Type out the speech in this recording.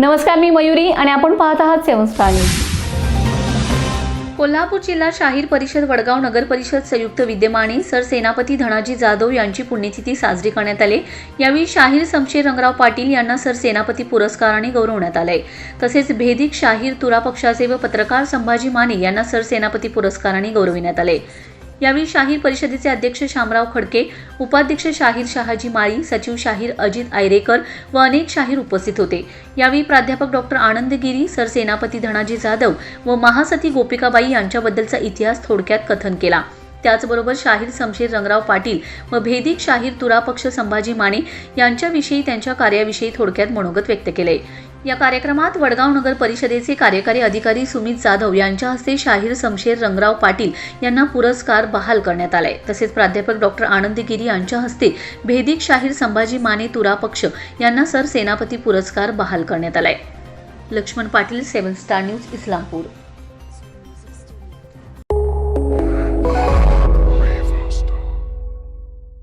नमस्कार मी मयुरी आणि आपण पाहत आहात सेवन स्टार न्यूज. कोल्हापूर जिल्हा शाहीर परिषद वडगाव नगर परिषद संयुक्त विद्यमाने सर सेनापती धनाजी जाधव यांची पुण्यतिथी साजरी करण्यात आली. यावेळी शाहीर समशेर रंगराव पाटील यांना सर सेनापती पुरस्काराने गौरवण्यात आले. तसेच भेदिक शाहीर तुरा पक्षाचे व पत्रकार संभाजी माने यांना सर सेनापती पुरस्काराने गौरविण्यात आले. यावेळी शाहीर परिषदेचे अध्यक्ष शामराव खडके उपाध्यक्ष शाहीर शहाजी माळी सचिव शाहीर अजित आयरेकर व अनेक शाहीर उपस्थित होते. यावेळी प्राध्यापक डॉक्टर आनंद गिरी सर सेनापती धनाजी जाधव व महासती गोपिकाबाई यांच्याबद्दलचा इतिहास थोडक्यात कथन केला. त्याचबरोबर शाहीर समशेर रंगराव पाटील व भेदिक शाहीर तुरापक्ष संभाजी माने यांच्याविषयी त्यांच्या कार्याविषयी थोडक्यात मनोगत व्यक्त केले. या कार्यक्रमात वडगाव नगर परिषदेचे कार्यकारी अधिकारी सुमित जाधव यांच्या हस्ते शाहीर समशेर रंगराव पाटील यांना पुरस्कार बहाल करण्यात आलाय. तसेच प्राध्यापक डॉक्टर आनंद गिरी यांच्या हस्ते भेदिक शाहीर संभाजी माने तुरापक्ष यांना सर सेनापती पुरस्कार बहाल करण्यात आलाय. Laxman Patil seven star news Islampur.